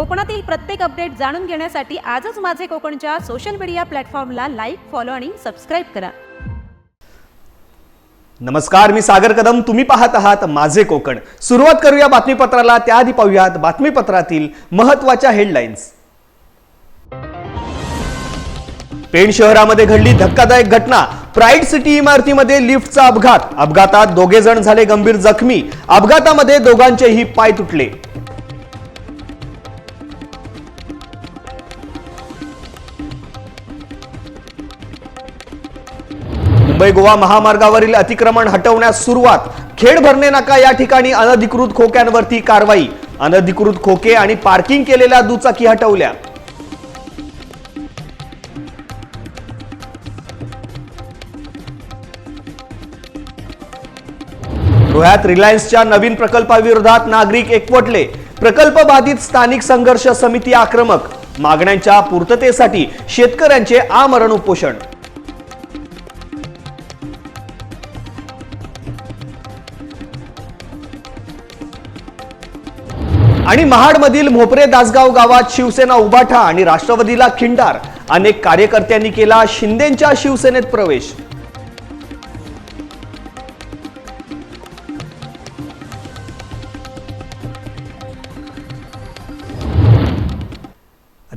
कोकणातील प्रत्येक अपडेट जाणून घेण्यासाठी आजच माझे कोकणच्या सोशल मीडिया प्लॅटफॉर्मला लाईक फॉलो आणि सबस्क्राईब करा. नमस्कार मी सागर कदम. तुम्ही पाहत आहात माझे कोकण. सुरुवात करूया बातमीपत्राला. त्याआधी पाहूयात बातमीपत्रातील महत्त्वाच्या हेडलाईन्स पेण शहरामध्ये घडली धक्कादायक घटना. प्राईड सिटी इमारतीमध्ये लिफ्टचा अपघात. अपघातात दोघे जण झाले गंभीर जखमी. अपघातामध्ये दोघांचेही पाय तुटले. मुंबई गोवा महामार्गावरील अतिक्रमण हटवण्यास सुरुवात. खेड भरणे नाका या ठिकाणी अनधिकृत खोक्यांवरती कारवाई. अनधिकृत खोके आणि पार्किंग केलेल्या दुचाकी हटवल्या. धुळ्यात रिलायन्सच्या नवीन प्रकल्पाविरोधात नागरिक एकवटले. प्रकल्प बाधित स्थानिक संघर्ष समिती आक्रमक. मागण्यांच्या पूर्ततेसाठी शेतकऱ्यांचे आमरण उपोषण. आणि महाडमधील मोपरे दासगाव गावात शिवसेना उभाठा आणि राष्ट्रवादीला खिंडार. अनेक कार्यकर्त्यांनी केला शिंदेच्या शिवसेनेत प्रवेश.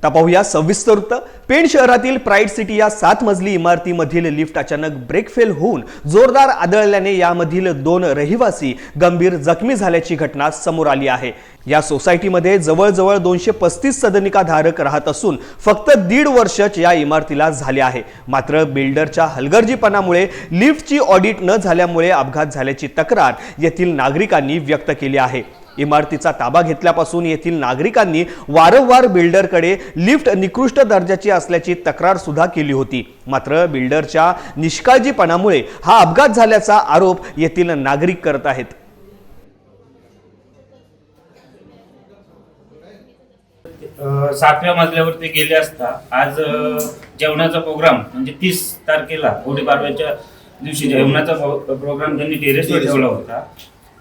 आता पाहूया सविस्तर वृत्त. पेण शहरातील प्राईड सिटी या सात मजली इमारतीमधील लिफ्ट अचानक ब्रेक फेल होऊन जोरदार आदळल्याने यामधील दोन रहिवासी गंभीर जखमी झाल्याची घटना समोर आली आहे. या सोसायटीमध्ये जवळजवळ दोनशे पस्तीस सदनिका धारक राहत असून फक्त दीड वर्षच या इमारतीला झाले आहे. मात्र बिल्डरच्या हलगर्जीपणामुळे लिफ्टची ऑडिट न झाल्यामुळे अपघात झाल्याची तक्रार येथील नागरिकांनी व्यक्त केली आहे. इमारतीचा ताबा घेतल्यापासून येथील नागरिकांनी वारंवार बिल्डरकडे लिफ्ट निकृष्ट दर्जाची असल्याची तक्रार सुद्धा केली होती. मात्र बिल्डरच्या निष्काळजीपणामुळे हा अपघात झाल्याचा आरोप येथील नागरिक करत आहेत. सातव्या मजल्यावरती गेले असता आज जेवणाचा प्रोग्राम म्हणजे तीस तारखेला गुढीपाडव्याच्या दिवशी जेवणाचा प्रो- प्रोग्राम त्यांनी टेरेसवर ठेवला होता.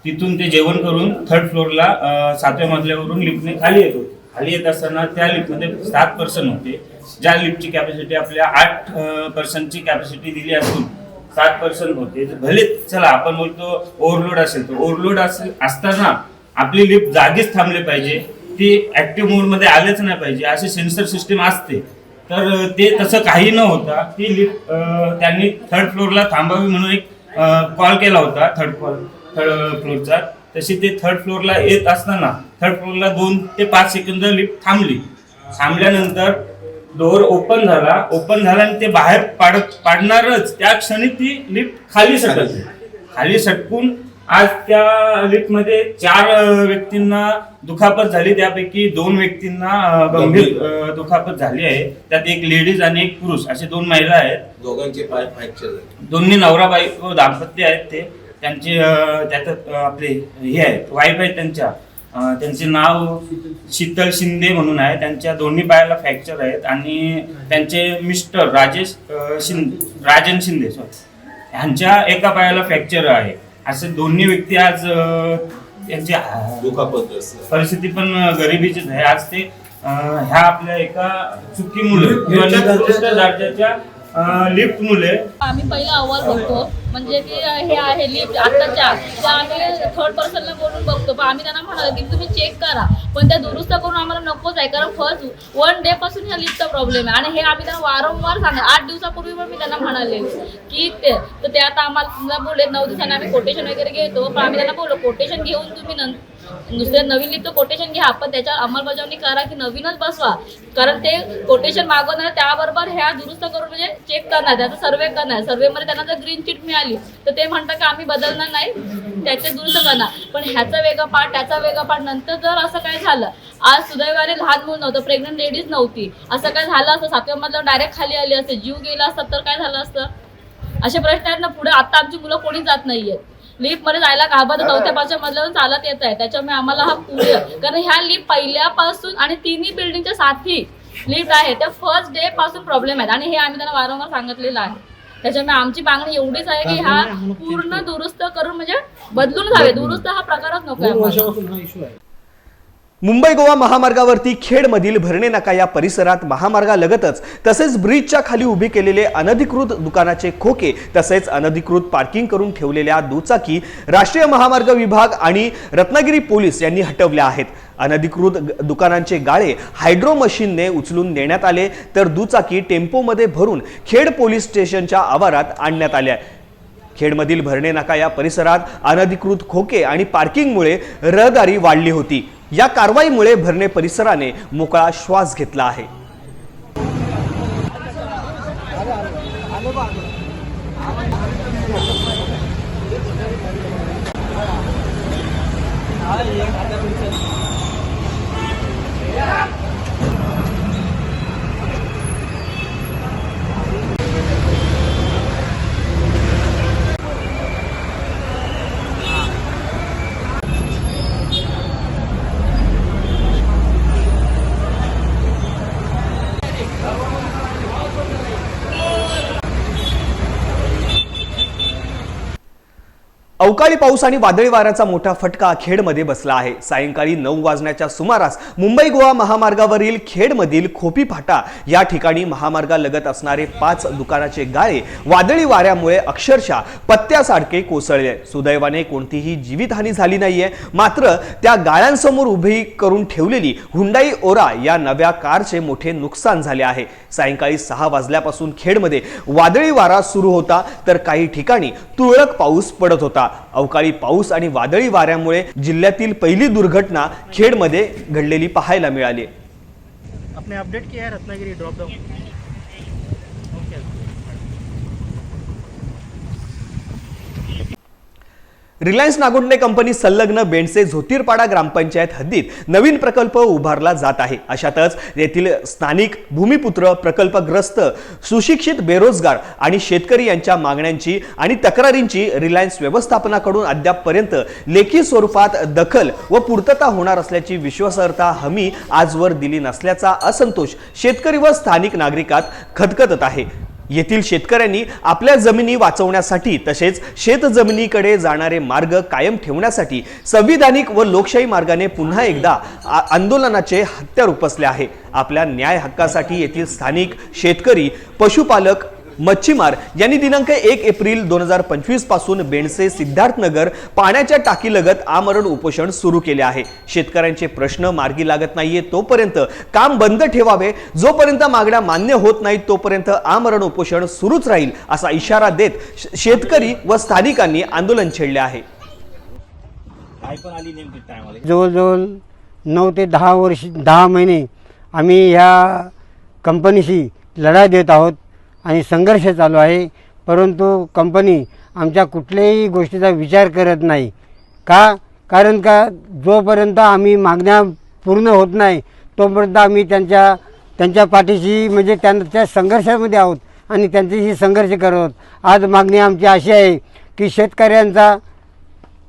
तिथून ते जेवण करून थर्ड फ्लोअरला सातव्या मजल्यावरून लिफ्टने खाली येत होते. खाली येत असताना त्या लिफ्टमध्ये सात पर्सन होते. ज्या लिफ्टची कॅपॅसिटी आपल्या आठ पर्सनची कॅपॅसिटी दिली असून सात पर्सन होते. तर भले चला आपण बोलतो ओव्हरलोड असेल तर ओव्हरलोड असेल असताना आपली लिफ्ट जागीच थांबले पाहिजे. ती ऍक्टिव्ह मोडमध्ये आलेच नाही पाहिजे. अशी सेन्सर सिस्टीम असते. तर ते तसं काही न होता ती लिफ्ट त्यांनी थर्ड फ्लोअरला थांबावी म्हणून एक कॉल केला होता थर्ड फ्लोअर थर्ड फ्लोअरचा तशी ते थर्ड फ्लोअरला येत असताना थर्ड फ्लोअरला दोन ते पाच सेकंद लिफ्ट थांबली. थांबल्यानंतर डोअर ओपन झाला. ओपन झाला आणि ते बाहेर पाडत पाडणारच. त्या क्षणी ती लिफ्ट खाली सटकली. खाली सटकून आज त्या लिफ्टमध्ये चार व्यक्तींना दुखापत झाली. त्यापैकी दोन व्यक्तींना गंभीर दुखापत झाली आहे. त्यात एक लेडीज आणि एक पुरुष असे दोन महिला आहेत. दोघांचे पाय फ्रॅक्चर दोन्ही नवरा बायको दाम्पत्य आहेत ते. त्यांचे त्यात आपले हे आहेत वाईफ आहेत त्यांच्या. त्यांचे नाव शीतल शिंदे म्हणून आहे. त्यांच्या दोन्ही पायाला फ्रॅक्चर आहेत. आणि त्यांचे मिस्टर राजेश शिंदे राजन शिंदे सॉरी ह्यांच्या एका पायाला फ्रॅक्चर आहे. असे दोन्ही व्यक्ती आज अ, यांची अ, दुखापत. परिस्थिती पण गरिबीचीच आहे. आज ते ह्या आपल्या एका चुकीमुळे किंवा निकृष्ट दर्जाच्या लिफ्ट मुले. आम्ही पहिला अहवाल बघतो. म्हणजे की हे आहे लिफ्ट आत्ताच्या. त्या आम्ही थर्ड पर्सनला बोलून बघतो. पण आम्ही त्यांना म्हणालो की तुम्ही चेक करा. पण त्या दुरुस्त करून आम्हाला नकोच आहे. कारण फर्स्ट वन डे पासून ह्या लिफ्टचा प्रॉब्लेम आहे. आणि हे आम्ही त्यांना वारंवार सांगा आठ दिवसापूर्वी पण मी त्यांना म्हणाले की ते तर ते आता आम्हाला बोलले नऊ दिवसांनी आम्ही कोटेशन वगैरे घेतो. पण आम्ही त्यांना बोललो कोटेशन घेऊन तुम्ही नंतर दुसऱ्या नवीन लिहितो कोटेशन घ्या पण त्याच्यावर अंमलबजावणी करा की नवीनच बसवा. कारण ते कोटेशन मागवणार त्याबरोबर ह्या दुरुस्त करून म्हणजे चेक करणार त्याचा सर्वे करणार. सर्वेमध्ये त्यांना जर ग्रीन चिट मिळाली तर ते म्हणतात की आम्ही बदलणार नाही त्याचे दुरुस्त करणार. पण ह्याचा वेगळा पार्ट त्याचा वेगळा पार्ट नंतर जर असं काय झालं आज सुदैवाने लहान मूल नव्हतं प्रेग्नंट लेडीज नव्हती. असं काय झालं असतं? सातव्या मधलं डायरेक्ट खाली आली असते. जीव गेला असता तर काय झालं असतं? असे प्रश्न आहेत ना पुढे आता आमची मुलं कोणी जात नाहीयेत. लिफ्टमध्ये जायला घाबरत चौथ्या पाचव्या मजल्यावरून चालत येत आहे त्याच्यामुळे आम्हाला हा पुढे कारण ह्या लिफ्ट पहिल्यापासून आणि तिन्ही बिल्डिंगच्या साथी लिफ्ट आहे त्या फर्स्ट डे पासून प्रॉब्लेम आहेत आणि हे आम्ही त्यांना वारंवार सांगितलेलं आहे त्याच्यामुळे आमची मागणी एवढीच आहे की हा पूर्ण दुरुस्त करून म्हणजे बदलून जावे दुरुस्त हा प्रकारच नको आहे. मुंबई गोवा महामार्गावरती खेडमधील भरणे नाका या परिसरात महामार्गालगतच तसेच ब्रिजच्या खाली उभे केलेले अनधिकृत दुकानाचे खोके तसेच अनधिकृत पार्किंग करून ठेवलेल्या दुचाकी राष्ट्रीय महामार्ग विभाग आणि रत्नागिरी पोलीस यांनी हटवल्या आहेत. अनधिकृत दुकानांचे गाळे हायड्रो मशीनने उचलून नेण्यात आले तर दुचाकी टेम्पोमध्ये भरून खेड पोलीस स्टेशनच्या आवारात आणण्यात आल्या. खेडमधील भरणे नाका या परिसरात अनधिकृत खोके आणि पार्किंगमुळे रहदारी वाढली होती. या कारवाईमुळे भरणे परिसराने मोकळा श्वास घेतला आहे. अवकाळी पाऊस आणि वादळी वाऱ्याचा मोठा फटका खेडमध्ये बसला आहे. सायंकाळी नऊ वाजण्याच्या सुमारास मुंबई गोवा महामार्गावरील खेडमधील खोपी फाटा या ठिकाणी महामार्गालगत असणारे पाच दुकानाचे गाळे वादळी वाऱ्यामुळे अक्षरशः पत्त्यासारखे कोसळले. सुदैवाने कोणतीही जीवितहानी झाली नाहीये. मात्र त्या गाळ्यांसमोर उभी करून ठेवलेली हुंडाई ओरा या नव्या कारचे मोठे नुकसान झाले आहे. सायंकाळी सहा वाजल्यापासून खेडमध्ये वादळी वारा सुरू होता तर काही ठिकाणी तुरळक पाऊस पडत होता. अवकाळी पाऊस आणि वादळी वाऱ्यामुळे जिल्ह्यातील पहिली दुर्घटना खेडमध्ये घडलेली पाहायला मिळाली. आपने अपडेट किया है रत्नागिरी ड्रॉप डाउन रिलायन्स नागोंडे कंपनी संलग्न बेंडसे झोतीरपाडा ग्रामपंचायत हद्दीत नवीन प्रकल्प उभारला जात आहे. अशातच येथील स्थानिक भूमिपुत्र प्रकल्पग्रस्त सुशिक्षित बेरोजगार आणि शेतकरी यांच्या मागण्यांची आणि तक्रारींची रिलायन्स व्यवस्थापनाकडून अद्यापपर्यंत लेखी स्वरूपात दखल व पूर्तता होणार असल्याची विश्वासार्हता हमी आजवर दिली नसल्याचा असंतोष शेतकरी व स्थानिक नागरिकात खदखदत आहे. येथील शेतकऱ्यांनी आपल्या जमिनी वाचवण्यासाठी तसेच शेतजमिनीकडे जाणारे मार्ग कायम ठेवण्यासाठी संविधानिक व लोकशाही मार्गाने पुन्हा एकदा आंदोलनाचे हत्यार उपसले आहे. आपल्या न्याय हक्कासाठी येथील स्थानिक शेतकरी पशुपालक मच्छीमार यांनी दिनांक एक एप्रिल दोन हजार पंचवीसपासून बेणसे सिद्धार्थनगर पाण्याच्या टाकीलगत आमरण उपोषण सुरू केले आहे. शेतकऱ्यांचे प्रश्न मार्गी लागत नाहीये तोपर्यंत काम बंद ठेवावे. जोपर्यंत मागण्या मान्य होत नाहीत तोपर्यंत आमरण उपोषण सुरूच राहील असा इशारा देत शेतकरी व स्थानिकांनी आंदोलन छेडले आहे. जवळजवळ नऊ ते दहा वर्ष दहा महिने आम्ही ह्या कंपनीशी लढा देत आहोत. आणि संघर्ष चालू आहे. परंतु कंपनी आमच्या कुठल्याही गोष्टीचा विचार करत नाही. का? कारण का? जोपर्यंत आम्ही मागण्या पूर्ण होत नाही तोपर्यंत आम्ही त्यांच्या त्यांच्या पाठीशी म्हणजे त्यांच्या संघर्षामध्ये आहोत आणि त्यांच्याशी संघर्ष करत आहोत. आज मागणी आमची अशी आहे की शेतकऱ्यांचा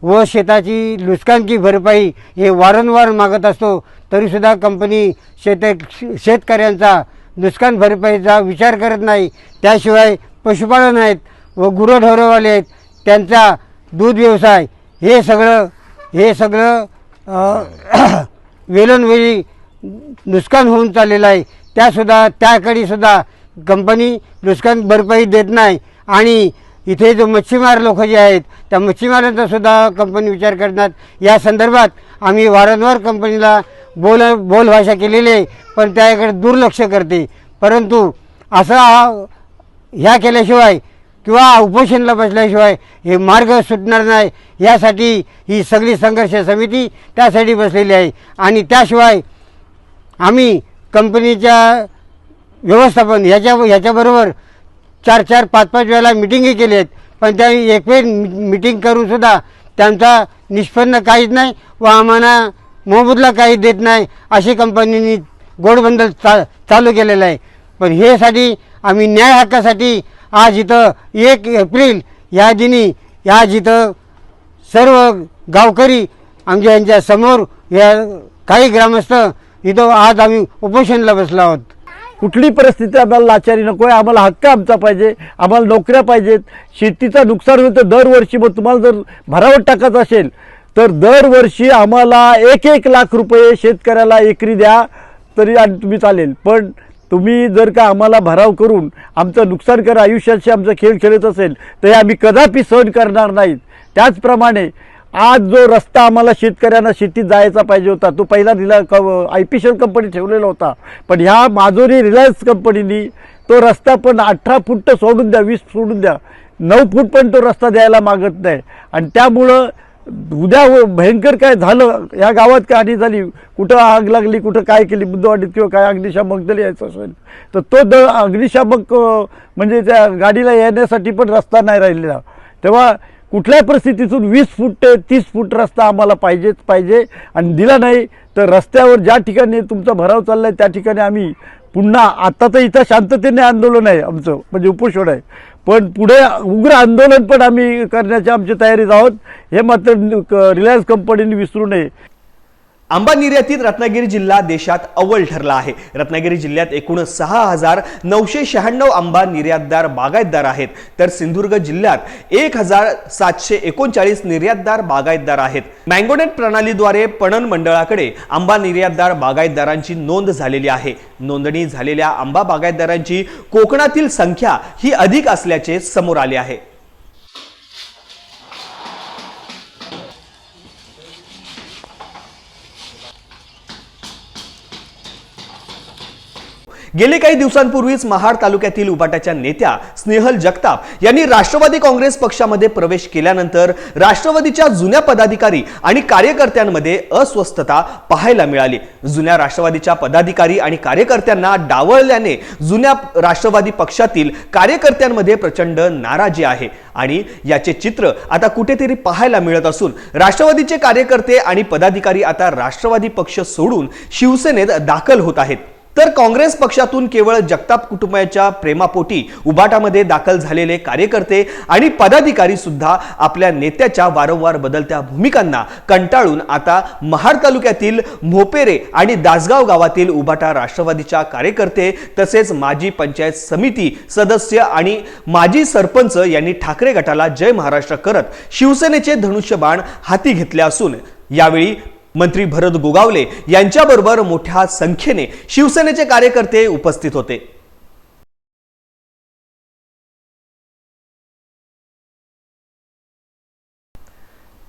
व शेताची नुकसानची भरपाई हे वारंवार मागत असतो तरीसुद्धा कंपनी शेत शेतकऱ्यांचा नुकसान भरपाईचा विचार करत नाही. त्याशिवाय पशुपालन आहेत व गुरंढोरवाले आहेत. त्यांचा दूध व्यवसाय हे सगळं हे सगळं अ, वेळोवेळी नुकसान होऊन चाललेलं आहे. त्यासुद्धा त्याकडे सुद्धा कंपनी नुकसान भरपाई देत नाही. आणि इथे जो मच्छीमार लोक जे आहेत त्या मच्छीमारांचासुद्धा कंपनी विचार करतात. या संदर्भात आम्ही वारंवार कंपनीला बोल बोलभाषा केलेली आहे पण त्याकडे दुर्लक्ष करते. परंतु असा ह्या केल्याशिवाय किंवा उपोषणला बसल्याशिवाय हे मार्ग सुटणार नाही. यासाठी ही सगळी संघर्ष समिती त्यासाठी बसलेली आहे. आणि त्याशिवाय आम्ही कंपनीच्या व्यवस्थापन ह्याच्या ह्याच्याबरोबर चार चार पाच पाच वेळेला मिटिंगही केली आहेत. पण त्या एक वेळ मिटिंग करूनसुद्धा त्यांचा निष्पन्न काहीच नाही व आम्हाला मोबदला काही देत नाही. अशी कंपनीनी गोडबंद चा चालू केलेलं आहे. पण हेसाठी आम्ही न्याय हक्कासाठी आज इथं एक एप्रिल या दिनी आज इथं सर्व गावकरी आमच्या यांच्या समोर या काही ग्रामस्थ इथं आज आम्ही उपोषणला बसलो आहोत. कुठली परिस्थिती आम्हाला लाचारी नको आहे आम्हाला हक्क आमचा पाहिजे. आम्हाला नोकऱ्या पाहिजेत. शेतीचं नुकसान होतं दरवर्षी मग तुम्हाला जर भरावट टाकायचं असेल तर दरवर्षी आम्हाला एक एक लाख रुपये शेतकऱ्याला एकरी द्या तरी आणि तुम्ही चालेल. पण तुम्ही जर का आम्हाला भराव करून आमचं नुकसान करा आयुष्याशी आमचा खेळ खेळत असेल तर हे आम्ही कदापि सहन करणार नाहीत. त्याचप्रमाणे आज जो रस्ता आम्हाला शेतकऱ्यांना शेतीत जायचा पाहिजे होता तो पहिला रिला क आय पी शेल कंपनी ठेवलेला होता. पण ह्या माजोरी रिलायन्स कंपनीनी तो रस्ता पण अठरा फूट तर सोडून द्या वीस सोडून द्या. नऊ फूट पण तो रस्ता द्यायला मागत नाही. आणि त्यामुळं उद्या व- भयंकर काय झालं या गावात काय हानी झाली कुठं आग लागली कुठं काय केली बुद्धवाडीत किंवा काय अग्निशामक दल यायचं असेल तर तो द अग्निशामक म्हणजे त्या गाडीला येण्यासाठी पण रस्ता नाही राहिलेला. तेव्हा कुठल्याही परिस्थितीतून वीस फूट ते तीस फूट रस्ता आम्हाला पाहिजेच पाहिजे आणि दिला नाही तर रस्त्यावर ज्या ठिकाणी तुमचा भराव चालला आहे त्या ठिकाणी आम्ही पुन्हा आता तर इथं शांततेने आंदोलन आहे आमचं म्हणजे उपोषण आहे. पण पुढे उग्र आंदोलन पण आम्ही करण्याची आमची तयारीत आहोत. हे मात्र रिलायन्स कंपनीने विसरू नये. आंबा निर्यातीत रत्नागिरी जिल्हा देशात अव्वल ठरला आहे. रत्नागिरी जिल्ह्यात एकूण सहा हजार नऊशे शहाण्णव आंबा निर्यातदार बागायतदार आहेत. तर सिंधुदुर्ग जिल्ह्यात एक हजार सातशे एकोणचाळीस निर्यातदार बागायतदार आहेत. मँगोनेट प्रणालीद्वारे पणन मंडळाकडे आंबा निर्यातदार बागायतदारांची नोंद झालेली आहे. नोंदणी झालेल्या आंबा बागायतदारांची कोकणातील संख्या ही अधिक असल्याचे समोर आले आहे. गेले काही दिवसांपूर्वीच महाड तालुक्यातील उबाटाच्या नेत्या स्नेहल जगताप यांनी राष्ट्रवादी काँग्रेस पक्षामध्ये प्रवेश केल्यानंतर राष्ट्रवादीच्या जुन्या पदाधिकारी आणि कार्यकर्त्यांमध्ये अस्वस्थता पाहायला मिळाली. जुन्या राष्ट्रवादीच्या पदाधिकारी आणि कार्यकर्त्यांना डावळल्याने जुन्या राष्ट्रवादी पक्षातील कार्यकर्त्यांमध्ये प्रचंड नाराजी आहे. आणि याचे चित्र आता कुठेतरी पाहायला मिळत असून राष्ट्रवादीचे कार्यकर्ते आणि पदाधिकारी आता राष्ट्रवादी पक्ष सोडून शिवसेनेत दाखल होत आहेत. तर काँग्रेस पक्षातून केवळ जगताप कुटुंबाच्या प्रेमापोटी उबाटामध्ये दाखल झालेले कार्यकर्ते आणि पदाधिकारी सुद्धा आपल्या नेत्याच्या वारंवार बदलत्या भूमिकांना कंटाळून आता महाड तालुक्यातील मोपेरे आणि दासगाव गावातील उबाटा राष्ट्रवादीच्या कार्यकर्ते तसेच माजी पंचायत समिती सदस्य आणि माजी सरपंच यांनी ठाकरे गटाला जय महाराष्ट्र करत शिवसेनेचे धनुष्यबाण हाती घेतले असून यावेळी मंत्री भरत गोगावले यांच्याबरोबर मोठ्या संख्येने शिवसेनेचे कार्यकर्ते उपस्थित होते.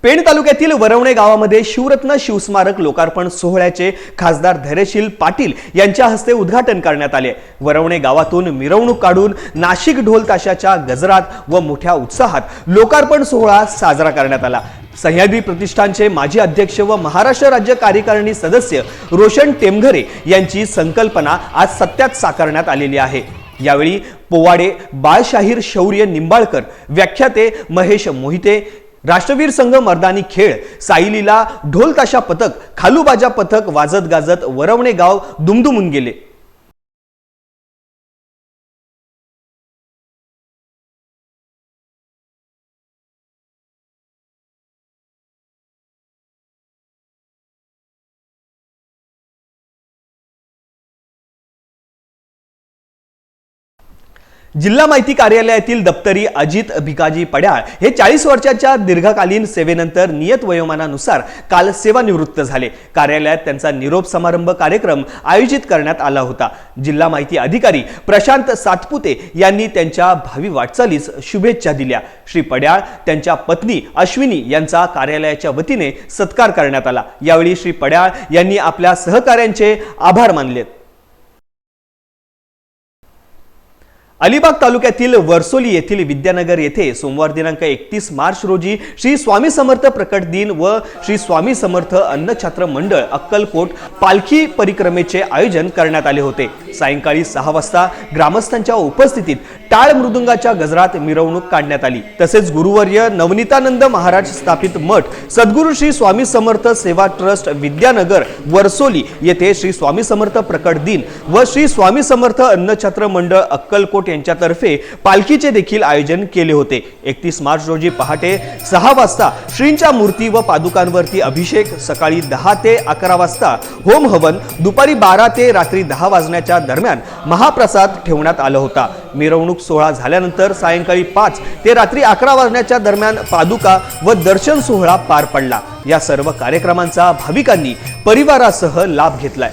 पेण तालुक्यातील वरवणे गावामध्ये शिवरत्न शिवस्मारक लोकार्पण सोहळ्याचे खासदार धैर्यशील पाटील यांच्या हस्ते उद्घाटन करण्यात आले. वरवणे गावातून मिरवणूक काढून नाशिक ढोल ताशाच्या गजरात व मोठ्या उत्साहात लोकार्पण सोहळा साजरा करण्यात आला. सह्याद्री प्रतिष्ठानचे माजी अध्यक्ष व महाराष्ट्र राज्य कार्यकारिणी सदस्य रोशन टेमघरे यांची संकल्पना आज सत्यात साकारण्यात आलेली आहे. यावेळी पोवाडे बाळशाहीर शौर्य निंबाळकर व्याख्याते महेश मोहिते राष्ट्रवीर संघ मर्दानी खेळ साईलीला ढोल ताशा पथक खालूबाजा पथक वाजत गाजत वरवणे गाव दुमदुमून गेले. जिल्हा माहिती कार्यालयातील दप्तरी अजित भिकाजी पड्याळ हे चाळीस वर्षाच्या दीर्घकालीन सेवेनंतर नियत वयोमानानुसार काल सेवानिवृत्त झाले. कार्यालयात त्यांचा निरोप समारंभ कार्यक्रम आयोजित करण्यात आला होता. जिल्हा माहिती अधिकारी प्रशांत सातपुते यांनी त्यांच्या भावी वाटचालीस शुभेच्छा दिल्या. श्री पड्याळ त्यांच्या पत्नी अश्विनी यांचा कार्यालयाच्या वतीने सत्कार करण्यात आला. यावेळी श्री पड्याळ यांनी आपल्या सहकाऱ्यांचे आभार मानलेत. अलिबाग तालुक्यातील वर्सोली येथील विद्यानगर येथे सोमवार दिनांक एकतीस मार्च रोजी श्री स्वामी समर्थ प्रकट दिन व श्री स्वामी समर्थ अन्नछात्र मंडळ अक्कलकोट पालखी परिक्रमेचे आयोजन करण्यात आले होते. सायंकाळी सहा वाजता ग्रामस्थांच्या उपस्थितीत टाळ मृदुंगाच्या गजरात मिरवणूक काढण्यात आली. तसेच गुरुवर्य नवनीतानंद महाराज स्थापित मठ सद्गुरू श्री स्वामी समर्थ सेवा ट्रस्ट विद्यानगर वर्सोली येथे श्री स्वामी समर्थ प्रकट दिन व श्री स्वामी समर्थ अन्नछात्र मंडळ अक्कलकोट यांच्यातर्फे पालखीचे देखील आयोजन केले होते. एकतीस मार्च रोजी पहाटे सहा वाजता श्रींच्या मूर्ती व पादुकांवरती अभिषेक सकाळी दहा ते अकरा वाजता होम हवन दुपारी बारा ते रात्री दहा वाजण्याच्या दरम्यान महाप्रसाद ठेवण्यात आला होता. मिरवणूक सोहळा झाल्यानंतर सायंकाळी पाच ते रात्री अकरा वाजण्याच्या दरम्यान पादुका व दर्शन सोहळा पार पडला. या सर्व कार्यक्रमांचा भाविकांनी परिवारासह लाभ घेतलाय.